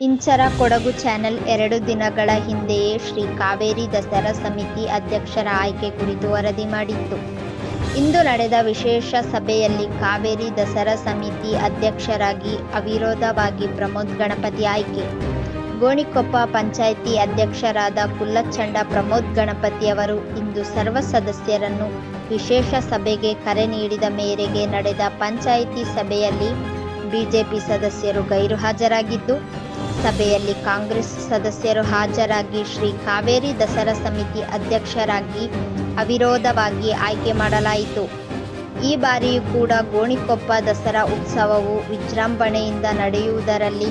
Inchara Kodagu channel ಎರಡು ದಿನಗಳ ಹಿಂದೆಯೇ ಶ್ರೀ ಕಾವೇರಿ ದಸರಾ ಸಮಿತಿ ಅಧ್ಯಕ್ಷರ ಆಯ್ಕೆ ಕುರಿತು ವರದಿ ಮಾಡಿತ್ತು. ಇಂದು ನಡೆದ ವಿಶೇಷ ಸಭೆಯಲ್ಲಿ ಕಾವೇರಿ ದಸರಾ ಸಮಿತಿ ಅಧ್ಯಕ್ಷರಾಗಿ ಅವಿರೋಧವಾಗಿ ಪ್ರಮೋದ್ ಗಣಪತಿ ಆಯ್ಕೆ. ಗೋಣಿಕೊಪ್ಪ ಪಂಚಾಯಿತಿ ಅಧ್ಯಕ್ಷರಾದ ಕುಲ್ಲಚ್ಚಂಡ ಪ್ರಮೋದ್ ಗಣಪತಿ ಅವರು ಇಂದು ಸರ್ವ ಸದಸ್ಯರನ್ನು ವಿಶೇಷ ಸಭೆಗೆ ಕರೆ ನೀಡಿದ ಮೇರೆಗೆ ನಡೆದ ಪಂಚಾಯಿತಿ ಸಭೆಯಲ್ಲಿ ಬಿಜೆಪಿ ಸದಸ್ಯರು ಗೈರು ಹಾಜರಾಗಿದ್ದು ಸಭೆಯಲ್ಲಿ ಕಾಂಗ್ರೆಸ್ ಸದಸ್ಯರು ಹಾಜರಾಗಿ ಶ್ರೀ ಕಾವೇರಿ ದಸರಾ ಸಮಿತಿ ಅಧ್ಯಕ್ಷರಾಗಿ ಅವಿರೋಧವಾಗಿ ಆಯ್ಕೆ ಮಾಡಲಾಯಿತು. ಈ ಬಾರಿಯೂ ಕೂಡ ಗೋಣಿಕೊಪ್ಪ ದಸರಾ ಉತ್ಸವವು ವಿಜೃಂಭಣೆಯಿಂದ ನಡೆಯುವುದರಲ್ಲಿ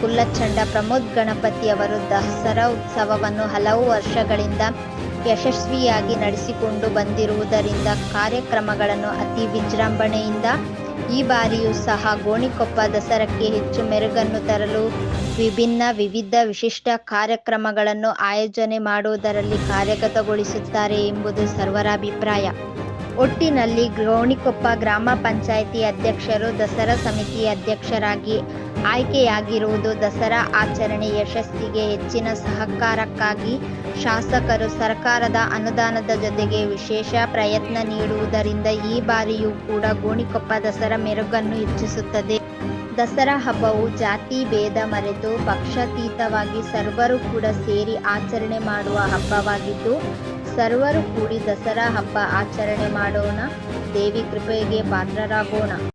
ಕುಲ್ಲಚಂಡ ಪ್ರಮೋದ್ ಗಣಪತಿ ಅವರು ದಸರಾ ಉತ್ಸವವನ್ನು ಹಲವು ವರ್ಷಗಳಿಂದ ಯಶಸ್ವಿಯಾಗಿ ನಡೆಸಿಕೊಂಡು ಬಂದಿರುವುದರಿಂದ ಕಾರ್ಯಕ್ರಮಗಳನ್ನು ಅತಿ ವಿಜೃಂಭಣೆಯಿಂದ ಈ ಬಾರಿಯೂ ಸಹ ಗೋಣಿಕೊಪ್ಪ ದಸರಕ್ಕೆ ಹೆಚ್ಚು ಮೆರುಗನ್ನು ತರಲು ವಿಭಿನ್ನ ವಿವಿಧ ವಿಶಿಷ್ಟ ಕಾರ್ಯಕ್ರಮಗಳನ್ನು ಆಯೋಜನೆ ಮಾಡುವುದರಲ್ಲಿ ಕಾರ್ಯಗತಗೊಳಿಸುತ್ತಾರೆ ಎಂಬುದು ಸರ್ವರ ಅಭಿಪ್ರಾಯ ಒಟ್ಟಿನಲ್ಲಿ ಗೋಣಿಕೊಪ್ಪ ಗ್ರಾಮ ಪಂಚಾಯಿತಿ ಅಧ್ಯಕ್ಷರು, ದಸರಾ ಸಮಿತಿ ಅಧ್ಯಕ್ಷರಾಗಿ ಆಯ್ಕೆಯಾಗಿರುವುದು ದಸರಾ ಆಚರಣೆ ಯಶಸ್ಸಿಗೆ ಹೆಚ್ಚಿನ ಸಹಕಾರಕ್ಕಾಗಿ ಶಾಸಕರು ಸರ್ಕಾರದ ಅನುದಾನದ ಜೊತೆಗೆ ವಿಶೇಷ ಪ್ರಯತ್ನ ನೀಡುವುದರಿಂದ ಈ ಬಾರಿಯೂ ಕೂಡ ಗೋಣಿಕೊಪ್ಪ ದಸರಾ ಮೆರುಗನ್ನು ಹೆಚ್ಚಿಸುತ್ತದೆ. ದಸರಾ ಹಬ್ಬವು ಜಾತಿ ಭೇದ ಮರೆತು ಪಕ್ಷಾತೀತವಾಗಿ ಸರ್ವರು ಕೂಡ ಸೇರಿ ಆಚರಣೆ ಮಾಡುವ ಹಬ್ಬವಾಗಿದ್ದು, ಸರ್ವರು ಕೂಡಿ ದಸರಾ ಹಬ್ಬ ಆಚರಣೆ ಮಾಡೋಣ, ದೇವಿ ಕೃಪೆಗೆ ಪಾತ್ರರಾಗೋಣ.